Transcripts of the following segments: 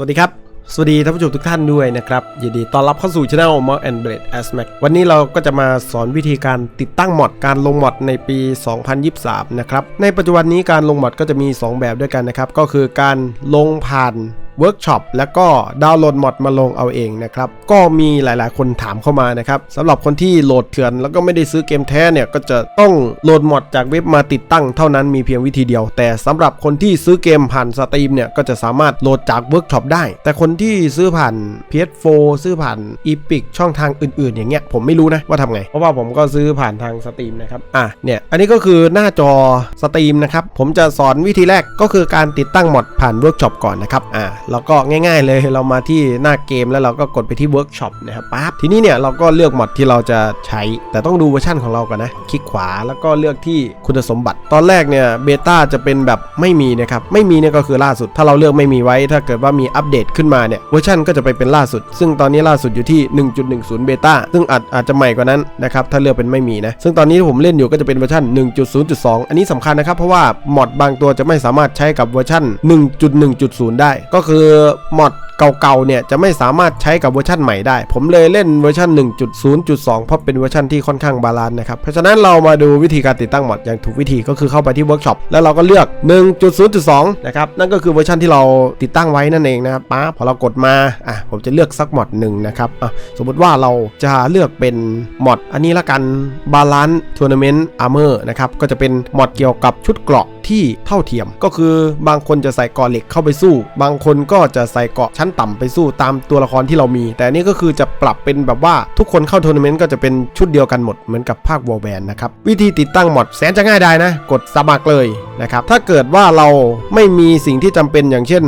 วัสดีครับ สวัสดีท่านผู้ชมทุกท่านด้วยนะครับ ยินดีต้อนรับเข้าสู่ช anel Mod and Blade as Mac วันนี้เราก็จะมาสอนวิธีการติดตั้งมอดการลงมอดในปี 2023 นะครับ ในปัจจุบันนี้การลงมอดก็จะมี 2 แบบด้วยกันนะครับ ก็คือการลงผ่าน เวิร์กช็อปแล้วก็ดาวน์โหลดมอดมาลงเอาเองนะครับ ก็มีหลายๆ คนถามเข้ามานะครับสำหรับคนที่โหลดเถื่อน แล้วก็ไม่ได้ซื้อเกมแท้เนี่ยก็จะต้องโหลดมอดจากเว็บมาติดตั้งเท่านั้นมีเพียงวิธีเดียว แต่สำหรับคนที่ซื้อเกมผ่านสตรีมเนี่ยก็จะสามารถโหลดจากเวิร์กช็อปได้ แต่คนที่ซื้อผ่าน PS4 ซื้อผ่าน Epic ช่องทางอื่น ๆ อย่างเงี้ยผมไม่รู้นะว่าทำไง เพราะว่าผมก็ซื้อผ่านทางสตรีมนะครับอะเนี่ยอันนี้ก็คือหน้าจอสตรีมนะครับผมจะสอนวิธีแรกก็คือการติดตั้งมอดผ่านเวิร์กช็อปก่อนนะครับอะแล้วก็ง่ายๆเลยเรามาที่หน้าเกมแล้วเราก็กดไปที่เวิร์กช็อปนะครับปั๊บทีนี้เนี่ยเราก็เลือกมอดที่เราจะใช้ แต่ต้องดูเวอร์ชันของเราก่อนนะคลิกขวาแล้วก็เลือกที่คุณสมบัติ ตอนแรกเนี่ยเบต้าจะเป็นแบบไม่มีนะครับไม่มีเนี่ยก็คือล่าสุด ถ้าเราเลือกไม่มีไว้ ถ้าเกิดว่ามีอัปเดตขึ้นมาเนี่ยเวอร์ชันก็จะไปเป็นล่าสุด ซึ่งตอนนี้ล่าสุดอยู่ที่ 1.10 เบต้าซึ่งอาจอาจจะใหม่กว่านั้นนะครับถ้าเลือกเป็นไม่มีนะซึ่งตอนนี้ที่ผมเล่นอยู่ก็จะเป็นเวอร์ชัน1.0.2 อันนี้สำคัญนะครับเพราะว่ามอดบางตัวจะไม่สามารถใช้กับเวอร์ชัน1.1.0 ได้ ก็คือมอดเก่าๆเนี่ยจะไม่สามารถใช้กับเวอร์ชันใหม่ได้ ผมเลยเล่นเวอร์ชัน1.0.2 เพราะเป็นเวอร์ชันที่ค่อนข้างบาลานซ์นะครับ เพราะฉะนั้นเรามาดูวิธีการติดตั้งมอดอย่างถูกวิธีก็คือเข้าไปที่เวิร์กช็อปแล้วเราก็เลือก 1.0.2 นะครับ นั่นก็คือเวอร์ชันที่เราติดตั้งไว้นั่นเองนะครับป๊าพอเรากดมาอะผมจะเลือกสักมอดหนึ่งนะครับอะสมมติว่าเราจะเลือกเป็นมอดอันนี้ละกันบาลานซ์ทัวร์นาเมนต์อาร์เมอร์นะครับก็จะเป็นมอดเกี่ยวกับชุดเกราะ ที่เท่าเทียม ก็คือบางคนจะใส่เกราะเหล็กเข้าไปสู้ บางคนก็จะใส่เกาะชั้นต่ำไปสู้ตามตัวละครที่เรามี แต่นนี้ก็คือจะปรับเป็นแบบว่าทุกคนเข้าทัวร์นาเมนต์ก็จะเป็นชุดเดียวกันหมดเหมือนกับภาควอลแวนนะครับวิธีติดตั้งมอดแสนจะง่ายได้นะ กดสมัครเลยนะครับถ้าเกิดว่าเราไม่มีสิ่งที่จำเป็นอย่างเช่น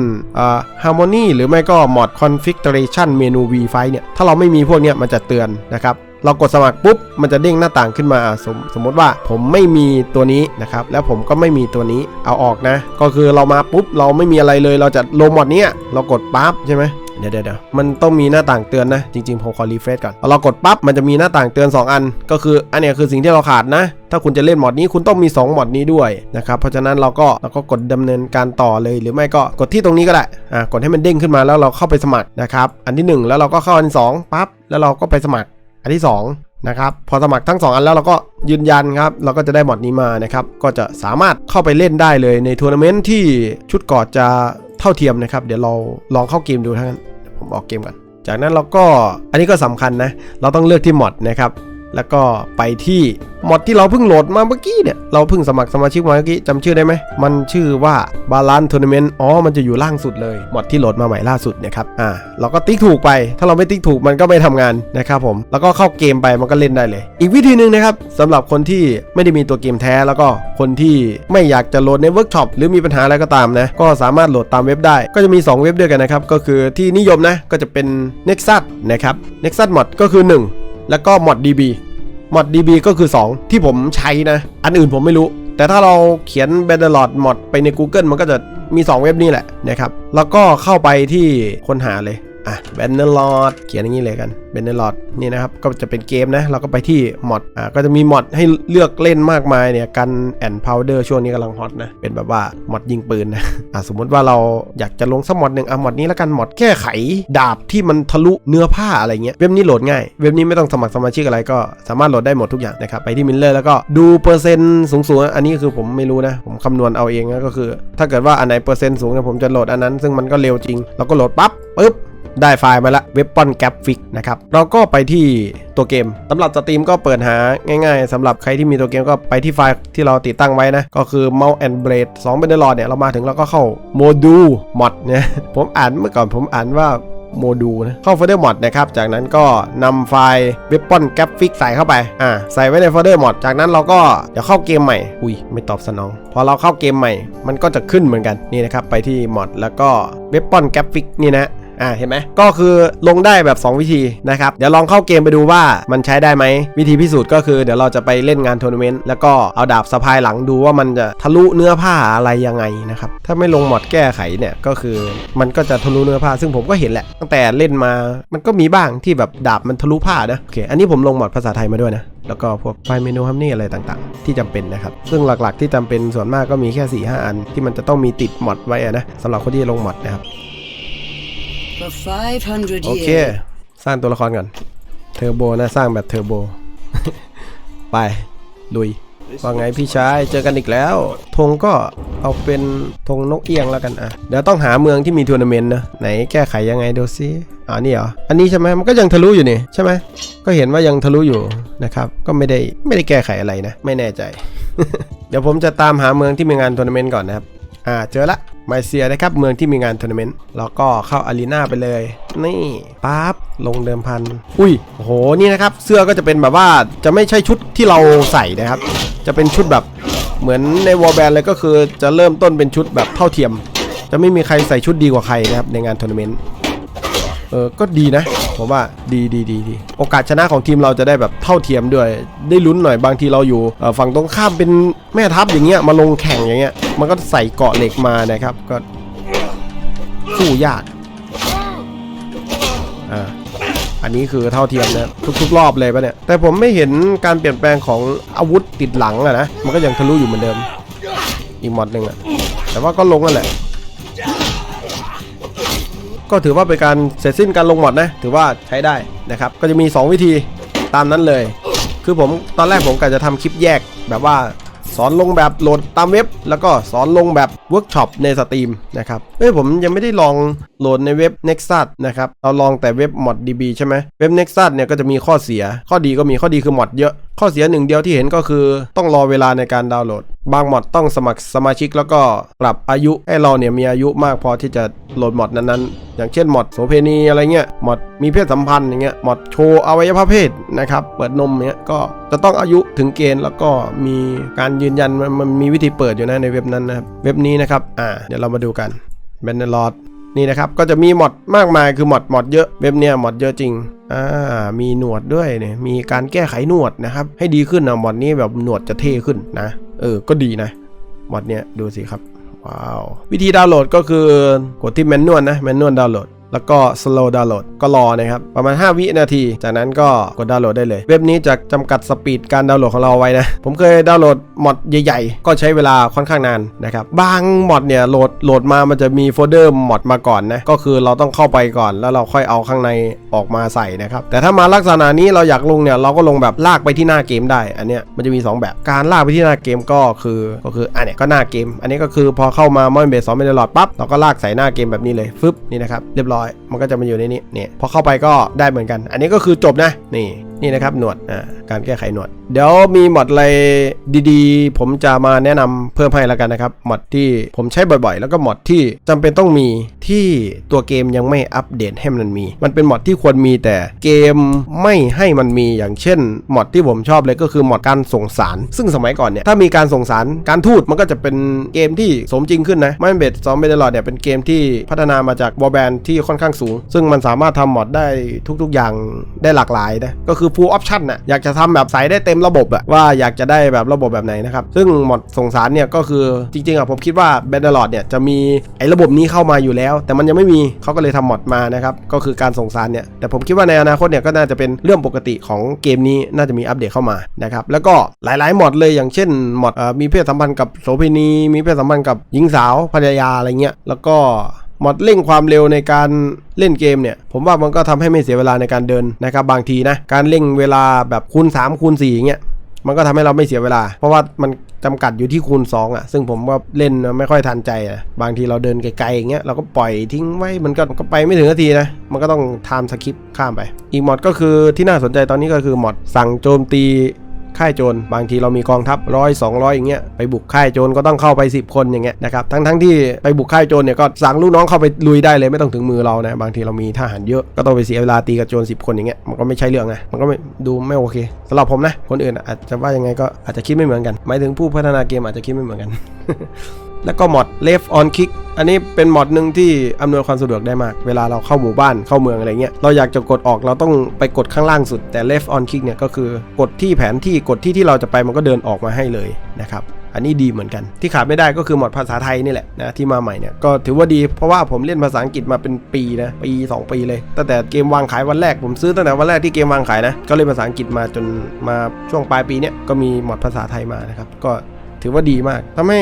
ฮาร์โมนีหรือไม่ก็มอดคอนฟิกเตอร์ชันเมนู V ไฟเนี่ยถ้าเราไม่มีพวกนี้มันจะเตือนนะครับ เรากดสมัครปุ๊บมันจะเด้งหน้าต่างขึ้นมาสมสมมติว่าผมไม่มีตัวนี้นะครับแล้วผมก็ไม่มีตัวนี้เอาออกนะ ก็คือเรามาปุ๊บเราไม่มีอะไรเลยเราจะโลงหมดเนี้ยเรากดปั๊บใช่ไหมเดี๋ยวเดี๋ยวมันต้องมีหน้าต่างเตือนนะ จริงๆผมขอรีเฟรชก่อนพอเรากดปั๊บมันจะมีหน้าต่างเตือน 2 อัน ก็คืออันเนี้ยคือสิ่งที่เราขาดนะ ถ้าคุณจะเล่นหมอดนี้คุณต้องมี 2 หมอดนี้ด้วยนะครับเพราะฉะนั้นเราก็เราก็กดดำเนินการต่อเลยหรือไม่ก็กดที่ตรงนี้ก็ได้อ่ากดให้มันเด้งขึ้นมาแล้วเราเข้าไปสมัครนะครับอันที่ 1 แล้วเราก็เข้าอันที่สองปั๊บแล้วเราก็ไปสมัคร อันที่2นะครับพอสมัครทั้ง 2 อันแล้วเราก็ยืนยันครับเราก็จะได้หมอดนี้มานะครับก็จะสามารถเข้าไปเล่นได้เลยในทัวร์นาเมนต์ที่ชุดกอดจะเท่าเทียมนะครับ เดี๋ยวเราลองเข้าเกมดูทั้งนั้นผมออกเกมก่อนจากนั้นเราก็อันนี้ก็สำคัญนะ เราต้องเลือกที่มอดนะครับ แล้วก็ไปที่มอดที่เราเพิ่งโหลดมาเมื่อกี้เนี่ย เราเพิ่งสมัครสมาชิกมาเมื่อกี้จำชื่อได้ไหม มันชื่อว่า Balance Tournament อ๋อ มันจะอยู่ล่างสุดเลย มอดที่โหลดมาใหม่ล่าสุดเนะครับ อ่า เราก็ติ๊กถูกไป ถ้าเราไม่ติ๊กถูกมันก็ไม่ทำงานนะครับผม แล้วก็เข้าเกมไปมันก็เล่นได้เลย อีกวิธีหนึ่งนะครับสำหรับคนที่ไม่ได้มีตัวเกมแท้แล้วก็คนที่ไม่อยากจะโหลดในเวิร์กช็อปหรือมีปัญหาอะไรก็ตามนะ ก็สามารถโหลดตามเว็บได้ ก็จะมี 2 เว็บด้วยกันนะครับ ก็คือที่นิยมนะ ก็จะเป็น Nexus นะครับ Nexus Mod ก็คือ 1 แล้วก็ Mod DB Mod DB ก็คือ 2 ที่ผมใช้นะ อันอื่นผมไม่รู้ แต่ถ้าเราเขียน b a n d e l o t Mod ไปใน Google มันก็จะมี 2 เว็บนี้แหละนะครับ แล้วก็เข้าไปที่ค้นหาเลย อะ b a n d e r l o t เขียนอย่างนี้เลยกัน b a n d e r l o t นี่นะครับ ก็จะเป็นเกมนะ เราก็ไปที่ mod อ่าก็จะมี mod ให้เลือกเล่นมากมายเนี่ยกันแอนพาวเดอร์ช่วงนี้กำลังฮอตนะ เป็นแบบว่า mod ยิงปืนนะอะสมมติว่าเราอยากจะลงสักมอดหนึ่งอะมอดนี้แล้วกันมอดแก้ไขดาบที่มันทะลุเนื้อผ้าอะไรเงี้ยเว็บนี้โหลดง่าย เว็บนี้ไม่ต้องสมัครสมาชิกอะไรก็สามารถโหลดได้หมดทุกอย่างนะครับไปที่มิลเลอร์แล้วก็ดูเปอร์เซ็นต์สูงๆอันนี้คือผมไม่รู้นะผมคำนวณเอาเองนะก็คือ ถ้าเกิดว่าอันไหนเปอร์เซ็นต์สูงเนี่ยผมจะโหลดอันนั้น ซึ่งมันก็เร็วจริงเราก็โหลดปั๊บปึ๊บ ได้ไฟล์มาละ Weapon Gap Fix นะครับ เราก็ไปที่ตัวเกมสำหรับสตรีมก็เปิดหาง่ายๆสำหรับใครที่มีตัวเกมก็ไปที่ไฟล์ที่เราติดตั้งไว้นะ ก็คือ Mouse and Blade 2 b a n d e r l o t เนี่ย เรามาถึงเราก็เข้าโมดูล mod เนี่ยผมอ่านเมื่อก่อนผมอ่านว่าโมดูลนะเข้าโฟลเดอร์มอดนะครับ จากนั้นก็นำไฟล์ Weapon Gap Fix ใส่เข้าไป อ่า ใส่ไว้ในโฟลเดอร์มอดจากนั้นเราก็เดี๋ยวเข้าเกมใหม่ อุ้ย ไม่ตอบสนอง พอเราเข้าเกมใหม่ มันก็จะขึ้นเหมือนกัน นี่นะครับ ไปที่มอดแล้วก็ Weapon Gap Fix นี่นะ อ่าเห็นไหมก็คือลงได้แบบ 2 วิธีนะครับเดี๋ยวลองเข้าเกมไปดูว่ามันใช้ได้ไหมวิธีพิสูจน์ก็คือเดี๋ยวเราจะไปเล่นงานทัวร์นาเมนต์แล้วก็เอาดาบสะพายหลังดูว่ามันจะทะลุเนื้อผ้าอะไรยังไงนะครับถ้าไม่ลงหมดแก้ไขเนี่ยก็คือมันก็จะทะลุเนื้อผ้าซึ่งผมก็เห็นแหละ ตั้งแต่เล่นมามันก็มีบ้างที่แบบดาบมันทะลุผ้านะโอเคอันนี้ผมลงหมดภาษาไทยมาด้วยนะแล้วก็พวกไฟเมนูฮัมนี่อะไรต่างๆ ที่จำเป็นนะครับ ซึ่งหลักๆที่จำเป็นส่วนมากก็มีแค่4ีหอันที่มันจะต้องมีติดมอดไว้นะสำหรับคนที่ลงมอดนะครับ For 500โอเค years. สร้างตัวละครก่อน เทอร์โบนะ สร้างแบบเทอร์โบ ไป ลุย ว่าไงพี่ชาย เจอกันอีกแล้ว ธงก็เอาเป็นธงนกเอียงแล้วกันอะ เดี๋ยวต้องหาเมืองที่มีทัวร์นาเมนต์นะ ไหนแก้ไขยังไงดูซิอ๋อนี่เหรอ อันนี้ใช่ไหมมันก็ยังทะลุอยู่นี่ใช่ไหม ก็เห็นว่ายังทะลุอยู่นะครับ ก็ไม่ได้ไม่ได้แก้ไขอะไรนะ ไม่แน่ใจ เดี๋ยวผมจะตามหาเมืองที่มีงานทัวร์นาเมนต์ก่อนนะครับ อ่าเจอละมาเลเซียนะครับเมืองที่มีงานทัวร์นาเมนต์แล้วก็เข้าอารีนาไปเลย นี่ปั๊บลงเดิมพัน อุ้ยโอ้โหนี่นะครับ เสื้อก็จะเป็นแบบว่าจะไม่ใช่ชุดที่เราใส่นะครับ จะเป็นชุดแบบเหมือนในวอลแบนเลยก็คือจะเริ่มต้นเป็นชุดแบบเท่าเทียม จะไม่มีใครใส่ชุดดีกว่าใครนะครับในงานทัวร์นาเมนต์เออก็ดีนะ ผมว่าดีดีดีดีโอกาสชนะของทีมเราจะได้แบบเท่าเทียมด้วย ได้ลุ้นหน่อยบางทีเราอยู่ฝั่งตรงข้ามเป็นแม่ทัพอย่างเงี้ยมาลงแข่งอย่างเงี้ยมันก็ใส่เกาะเหล็กมานะครับ ก็สู้ยากอ่าอันนี้คือเท่าเทียมนะทุกๆ รอบเลยปะเนี่ยแต่ผมไม่เห็นการเปลี่ยนแปลงของอาวุธติดหลังอะนะมันก็ยังทะลุอยู่เหมือนเดิมอีกมอดหนึ่งอะแต่ว่าก็ลงนั่นแหละ ก็ถือว่าเป็นการเสร็จสิ้นการลงหมดนะ ถือว่าใช้ได้นะครับ ก็จะมี 2 วิธีตามนั้นเลย คือผมตอนแรกผมกะจะทำคลิปแยกแบบว่าสอนลงแบบโหลดตามเว็บ แล้วก็สอนลงแบบเวิร์กช็อปในสตรีมนะครับเอ้ยผมยังไม่ได้ลองโหลดในเว็บ Nexus นะครับเราลองแต่เว็บ ModDB ใช่ไหมเว็บ Nexus เนี่ยก็จะมีข้อเสีย ข้อดีก็มีข้อดีคือมอดเยอะ ข้อเสียหนึ่งเดียวที่เห็นก็คือต้องรอเวลาในการดาวน์โหลด บางมอดต้องสมัครสมาชิกแล้วก็ปรับอายุให้เราเนี่ยมีอายุมากพอที่จะโหลดมอดนั้นๆ อย่างเช่นมอดโสเพณีอะไรเงี้ยมอดมีเพศสัมพันธ์อย่างเงี้ยมอดโชว์อวัยวะเพศนะครับเปิดนมเงี้ยก็จะต้องอายุถึงเกณฑ์แล้วก็มีการยืนยันมันมีวิธีเปิดอยู่นะในเว็บนั้นนะครับเว็บนี้นะครับอ่าเดี๋ยวเรามาดูกันเบนเนลอด นี่นะครับก็จะมีมอดมากมายคือมอดมอดเยอะเว็บเนี้ยมอดเยอะจริงอ่ามีหนวดด้วยเนี่ยมีการแก้ไขหนวดนะครับ ให้ดีขึ้นนะมอดนี้แบบหนวดจะเท่ขึ้นนะ เออก็ดีนะมอดเนี้ยดูสิครับว้าววิธีดาวน์โหลดก็คือกดที่แมนนวลนะแมนนวลดาวน์โหลดแล้วก็ slow download ก็รอนะครับประมาณ 5 วินาที จากนั้นก็กดดาวน์โหลดได้เลย เว็บนี้จะจำกัดสปีดการดาวน์โหลดของเราไว้นะ ผมเคยดาวน์โหลดมอดใหญ่ ๆ ก็ใช้เวลาค่อนข้างนานนะครับบางมอดเนี่ยโหลดโหลดมามันจะมีโฟลเดอร์มอดมาก่อนนะก็คือเราต้องเข้าไปก่อนแล้วเราค่อยเอาข้างในออกมาใส่นะครับแต่ถ้ามาลักษณะนี้เราอยากลงเนี่ยเราก็ลงแบบลากไปที่หน้าเกมได้ อันเนี้ยมันจะมี 2 แบบการลากไปที่หน้าเกมก็คือก็คืออันเนี้ยก็หน้าเกม อันนี้ก็คือพอเข้ามามอนเบสสองไม่ได้หลอดปั๊บเราก็ลากใส่หน้าเกมแบบนี้เลยฟึบนี่นะครับเรียบร้อยมันก็จะมาอยู่ในนี้เนี่ยพอเข้าไปก็ได้เหมือนกัน อันนี้ก็คือจบนะนี่นี่นะครับหนวดอ่าการแก้ไขหนวด เดี๋ยวมีมอดอะไรดีๆ ผมจะมาแนะนำเพิ่มให้แล้วกันนะครับมอดที่ผมใช้บ่อยๆ แล้วก็มอดที่จำเป็นต้องมีที่ตัวเกมยังไม่อัปเดตให้มันมี มันเป็นมอดที่ควรมีแต่เกมไม่ให้มันมีอย่างเช่นมอดที่ผมชอบเลยก็คือมอดการส่งสาร ซึ่งสมัยก่อนเนี่ยถ้ามีการส่งสารการทูตมันก็จะเป็นเกมที่สมจริงขึ้นนะไม่เบ็ดซอมเบดลอดเนี่ยเป็นเกมที่พัฒนามาจากวอลแบนที่ค่อนข้างสูง ซึ่งมันสามารถทำมอดได้ทุกๆอย่างได้หลากหลายนะก็คือ full option นะอยากจะทำแบบใส่ได้เต็มระบบอะว่าอยากจะได้แบบระบบแบบไหนนะครับ ซึ่งมอดส่งสารเนี่ยก็คือจริงๆอะผมคิดว่าเบดลอดเนี่ยจะมีไอ้ระบบนี้เข้ามาอยู่แล้ว แต่มันยังไม่มีเขาก็เลยทำมอดมานะครับก็คือการส่งสารเนี่ยแต่ผมคิดว่าในอนาคตเนี่ยก็น่าจะเป็นเรื่องปกติของเกมนี้น่าจะมีอัปเดตเข้ามานะครับแล้วก็หลายๆมอดเลยอย่างเช่นมอดมีเพศสัมพันธ์กับโสเภณีมีเพศสัมพันธ์กับหญิงสาวภรรยาอะไรเงี้ยแล้วก็ มอดเร่งความเร็วในการเล่นเกมเนี่ย ผมว่ามันก็ทำให้ไม่เสียเวลาในการเดินนะครับบางทีนะ การเร่งเวลาแบบคูณ3คูณ4อย่างเงี้ยมันก็ทำให้เราไม่เสียเวลา เพราะว่ามันจำกัดอยู่ที่คูณ 2 อะ ซึ่งผมก็เล่นไม่ค่อยทันใจอะบางทีเราเดินไกลๆอย่างเงี้ยเราก็ปล่อยทิ้งไว้มันก็ก็ไปไม่ถึงนาทีนะ มันก็ต้องไทม์สคริปข้ามไป อีกมอดก็คือที่น่าสนใจตอนนี้ก็คือมอดสั่งโจมตี ค่ายโจรบางทีเรามีกองทัพร้อยสองร้อยอย่างเงี้ยไปบุกค่ายโจรก็ต้องเข้าไป 10 คนอย่างเงี้ยนะครับทั้งทั้งที่ไปบุกค่ายโจรเนี่ยก็สั่งลูกน้องเข้าไปลุยได้เลยไม่ต้องถึงมือเรานะบางทีเรามีทหารเยอะก็ต้องไปเสียเวลาตีกับโจร10 คนอย่างเงี้ยมันก็ไม่ใช่เรื่องนะมันก็ไม่ดูไม่โอเคสำหรับผมนะคนอื่นอาจจะว่ายังไงก็อาจจะคิดไม่เหมือนกันหมายถึงผู้พัฒนาเกมอาจจะคิดไม่เหมือนกัน แล้วก็มอด left on kick อันนี้เป็นมอดหนึ่งที่อำนวยความสะดวกได้มาก เวลาเราเข้าหมู่บ้านเข้าเมืองอะไรเงี้ย เราอยากจะกดออกเราต้องไปกดข้างล่างสุด แต่ left on kick เนี่ยก็คือกดที่แผนที่กดที่ที่เราจะไปมันก็เดินออกมาให้เลยนะครับอันนี้ดีเหมือนกันที่ขาดไม่ได้ก็คือมอดภาษาไทยนี่แหละนะที่มาใหม่เนี่ยก็ถือว่าดีเพราะว่าผมเล่นภาษาอังกฤษมาเป็นปีนะปี 2 ปีเลยตั้งแต่เกมวางขายวันแรกผมซื้อตั้งแต่วันแรกที่เกมวางขายนะก็เล่นภาษาอังกฤษมาจนมาช่วงปลายปีเนี่ยก็มีมอดภาษาไทยมานะครับก็ ถือว่าดีมากทำให้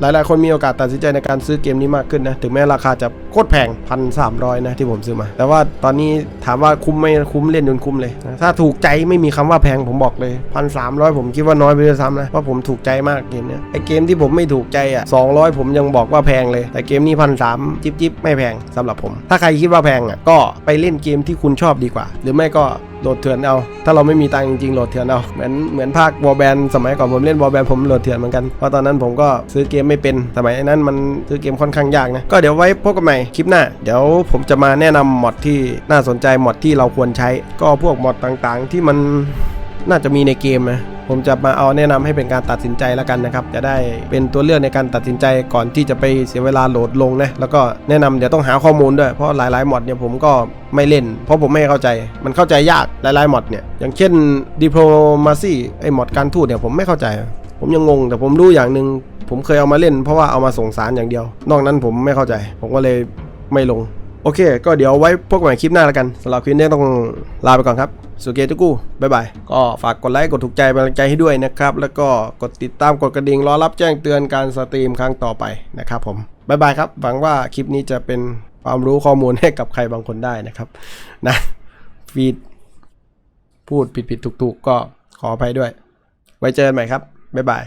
หลายๆ คนมีโอกาสตัดสินใจในการซื้อเกมนี้มากขึ้นนะ ถึงแม้ราคาจะโคตรแพงพันสามร้อยนะที่ผมซื้อมา แต่ว่าตอนนี้ถามว่าคุ้มไหมคุ้มเล่นจนคุ้มเลยนะถ้าถูกใจไม่มีคำว่าแพงผมบอกเลยพันสามร้อยผมคิดว่าน้อยไปด้วยซ้ำนะเพราะผมถูกใจมากเกมเนี้ยไอเกมที่ผมไม่ถูกใจอะสองร้อยผมยังบอกว่าแพงเลย แต่เกมนี้พันสามจิ๊บจิ๊บไม่แพงสำหรับผม ถ้าใครคิดว่าแพงอะก็ไปเล่นเกมที่คุณชอบดีกว่า หรือไม่ก็ โหลดเถื่อนเอา ถ้าเราไม่มีตังค์จริงๆโหลดเถื่อนเอา เหมือนเหมือนภาควอลแบนสมัยก่อนผมเล่นวอลแบนผมโหลดเถื่อนเหมือนกัน เพราะตอนนั้นผมก็ซื้อเกมไม่เป็น สมัยนั้นมันซื้อเกมค่อนข้างยากนะ ก็เดี๋ยวไว้พบกันใหม่คลิปหน้า เดี๋ยวผมจะมาแนะนำมอดที่น่าสนใจมอดที่เราควรใช้ ก็พวกมอดต่างๆ ที่มัน น่าจะมีในเกมนะผมจะมาเอาแนะนำให้เป็นการตัดสินใจแล้วกันนะครับ จะได้เป็นตัวเลือกในการตัดสินใจก่อนที่จะไปเสียเวลาโหลดลงนะแล้วก็แนะนำเดี๋ยวต้องหาข้อมูลด้วยเพราะหลายๆมอดเนี่ยผมก็ไม่เล่น เพราะผมไม่เข้าใจ มันเข้าใจยากหลายๆมอดเนี่ยอย่างเช่น diplomacy ไอ้มอดการทูตเนี่ยผมไม่เข้าใจ ผมยังงงแต่ผมรู้อย่างหนึ่งผมเคยเอามาเล่น เพราะว่าเอามาส่งสารอย่างเดียว นอกนั้นผมไม่เข้าใจ ผมก็เลยไม่ลง โอเค ก็เดี๋ยวไว้พบกันใหม่คลิปหน้าแล้วกันสำหรับคลิปนี้ต้องลาไปก่อนครับสุเกตุกูบายบาย ก็ฝากกดไลค์ กดถูกใจเป็นกำลังใจให้ด้วยนะครับ แล้วก็กดติดตามกดกระดิ่งรอรับแจ้งเตือนการสตรีมครั้งต่อไปนะครับผมบายบายครับ หวังว่าคลิปนี้จะเป็นความรู้ข้อมูลให้กับใครบางคนได้นะครับ นะฟีดพูดผิดๆถูกๆ ก็ขออภัยด้วย ไว้เจอกันใหม่ครับ บ๊ายบาย